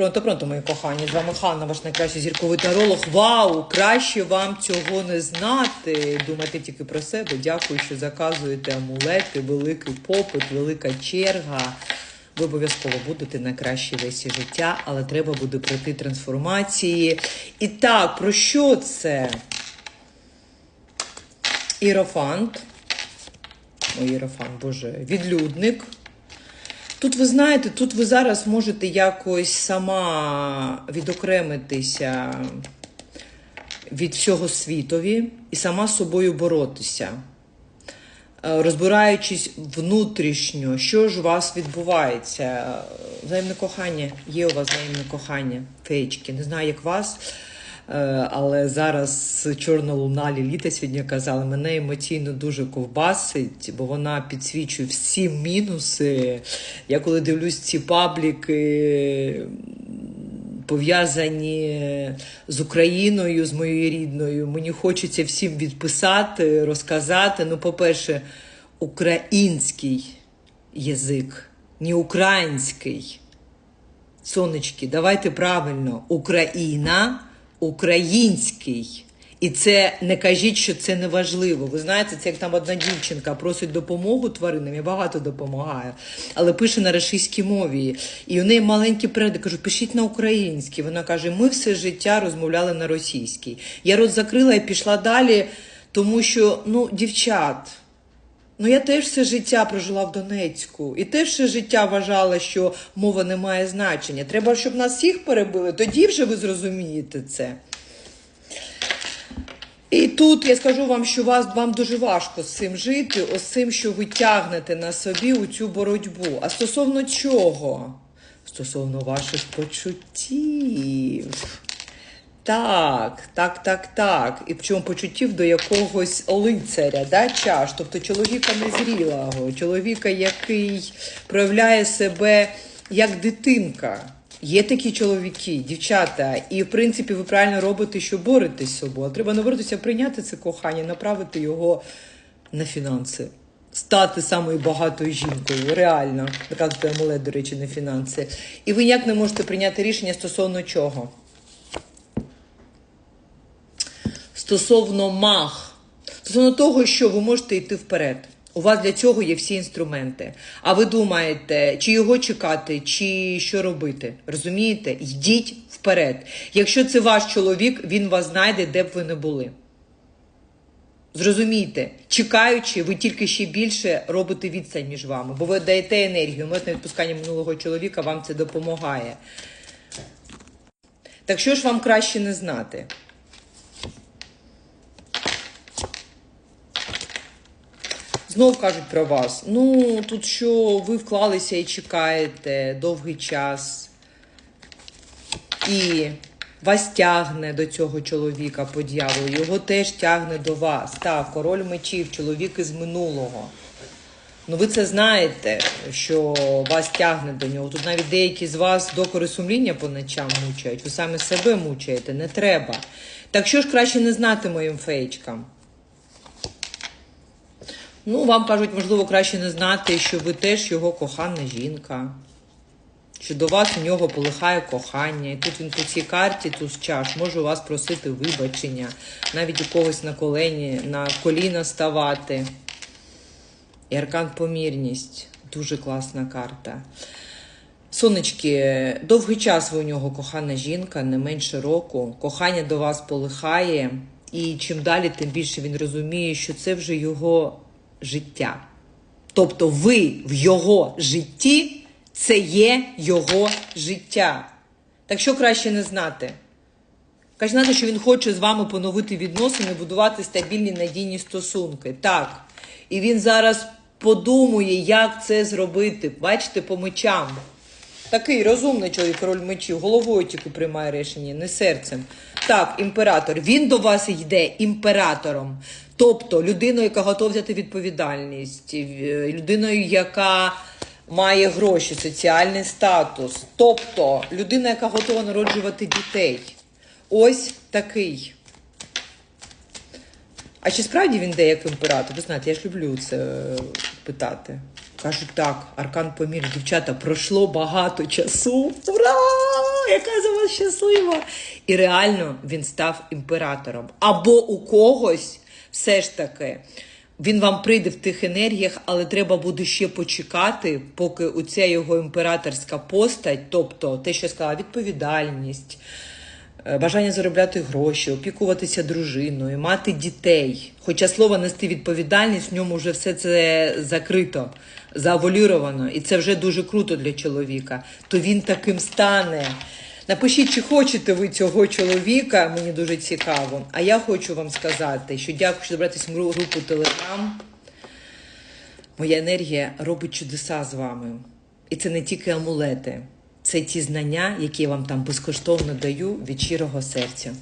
Пронто, пронто, мої кохані, з вами Ханна, ваш найкращий зірковий таролог. Вау! Краще вам цього не знати. Думайте тільки про себе. Дякую, що заказуєте амулети, великий попит, велика черга. Ви обов'язково будете на кращій весі життя, але треба буде пройти трансформації. І так, про що це? Ірофант. Ой, Ірофант, боже, відлюдник. Тут ви знаєте, тут ви зараз можете якось сама відокремитися від всього світові і сама з собою боротися, Е, розбираючись внутрішньо, що ж у вас відбувається. Взаємне кохання, є у вас взаємне кохання, феєчки. Не знаю, як вас. Е, Але зараз чорна луна Ліліта сьогодні казала, мене емоційно дуже ковбасить, бо вона підсвічує всі мінуси. Я коли дивлюсь ці пабліки, пов'язані з Україною, з моєю рідною, мені хочеться всім відписати, розказати. Ну, по-перше, український язик, не український. Сонечки, давайте правильно. Україна, український. І це не кажіть, що це не важливо. Ви знаєте, це як там одна дівчинка просить допомогу тваринам, я багато допомагаю, але пише на російській мові. І у неї маленькі переди. Кажу, пишіть на українській. Вона каже: ми все життя розмовляли на російській. Я рот закрила і пішла далі, тому що, ну, дівчат. Ну, я теж все життя прожила в Донецьку, і теж все життя вважала, що мова не має значення. Треба, щоб нас всіх перебили, тоді вже ви зрозумієте це. І тут я скажу вам, що вас вам дуже важко з цим жити, ось цим, що ви тягнете на собі у цю боротьбу. А стосовно чого? Стосовно ваших почуттів. Так, так, так, так. І причому почуттів до якогось лицаря, да, чаш, тобто чоловіка незрілого, чоловіка, який проявляє себе як дитинка. Є такі чоловіки, дівчата, і в принципі ви правильно робите, що боретесь з собою. Треба не прийняти це кохання, направити його на фінанси. Стати самою багатою жінкою, реально. Наказуєте амулет, до речі, на фінанси. І ви ніяк не можете прийняти рішення стосовно чого. Стосовно маг, стосовно того, що ви можете йти вперед. У вас для цього є всі інструменти. А ви думаєте, чи його чекати, чи що робити? Розумієте? Йдіть вперед. Якщо це ваш чоловік, він вас знайде, де б ви не були. Зрозумійте, чекаючи, ви тільки ще більше робите відстань між вами, бо ви даєте енергію. Митне відпускання минулого чоловіка вам це допомагає. Так що ж вам краще не знати? Знов кажуть про вас. Ну, тут що ви вклалися і чекаєте довгий час. І вас тягне до цього чоловіка по дьяволу. Його теж тягне до вас. Так, король мечів, чоловік із минулого. Ну, ви це знаєте, що вас тягне до нього. Тут навіть деякі з вас докори сумління по ночам мучають. Ви самі себе мучаєте, не треба. Так що ж краще не знати моїм феєчкам? Ну, вам кажуть, можливо, краще не знати, що ви теж його кохана жінка. Що до вас у нього полихає кохання. І тут він по цій карті, тут чаш, може у вас просити вибачення, навіть у когось на колені, на коліна ставати. І аркан помірність. Дуже класна карта. Сонечки, довгий час ви у нього кохана жінка, не менше року. Кохання до вас полихає, і чим далі, тим більше він розуміє, що це вже його життя. Тобто ви в його житті це є його життя. Так що краще не знати? Краще знати, що він хоче з вами поновити відносини, будувати стабільні надійні стосунки. Так. І він зараз подумує, як це зробити. Бачите, по мечам. Такий розумний чоловік, король мечів, головою тільки приймає рішення, не серцем. Так, імператор. Він до вас йде імператором. Тобто людиною, яка готова взяти відповідальність, е, людиною, яка має гроші, соціальний статус. Тобто людина, яка готова народжувати дітей. Ось такий. А чи справді він йде як імператор? Ви знаєте, я ж люблю це е, питати. Кажуть, так, Аркан помір, дівчата, пройшло багато часу. Ура! яка за вас щаслива. І реально він став імператором. Або у когось все ж таки. Він вам прийде в тих енергіях, але треба буде ще почекати, поки оця його імператорська постать, тобто те, що сказала, відповідальність, е, бажання заробляти гроші, опікуватися дружиною, мати дітей. Хоча слово нести відповідальність, в ньому вже все це закрито, завуаліровано, і це вже дуже круто для чоловіка. То він таким стане. Напишіть, чи хочете ви цього чоловіка, мені дуже цікаво. А я хочу вам сказати, що дякую, що добратися в групу Телеграм. Моя енергія робить чудеса з вами. І це не тільки амулети, це ті знання, які я вам там безкоштовно даю від щирого серця.